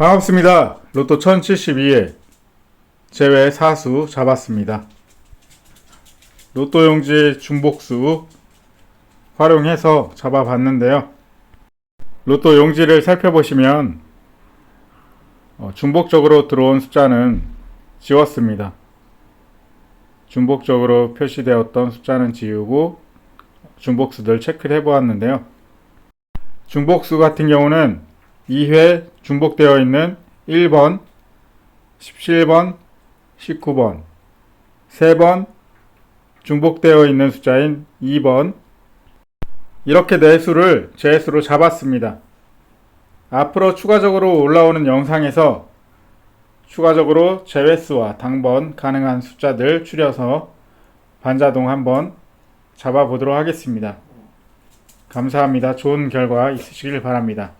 반갑습니다. 로또 1072에 제외 사수 잡았습니다. 로또 용지 중복수 활용해서 잡아봤는데요. 로또 용지를 살펴보시면 어, 중복적으로 들어온 숫자는 지웠습니다. 중복적으로 표시되었던 숫자는 지우고 중복수들 체크를 해보았는데요. 중복수 같은 경우는 2회 중복되어 있는 1번, 17번, 19번, 3번 중복되어 있는 숫자인 2번 이렇게 네 수를 제수로 잡았습니다. 앞으로 추가적으로 올라오는 영상에서 추가적으로 제외수와 당번 가능한 숫자들 추려서 반자동 한번 잡아보도록 하겠습니다. 감사합니다. 좋은 결과 있으시길 바랍니다.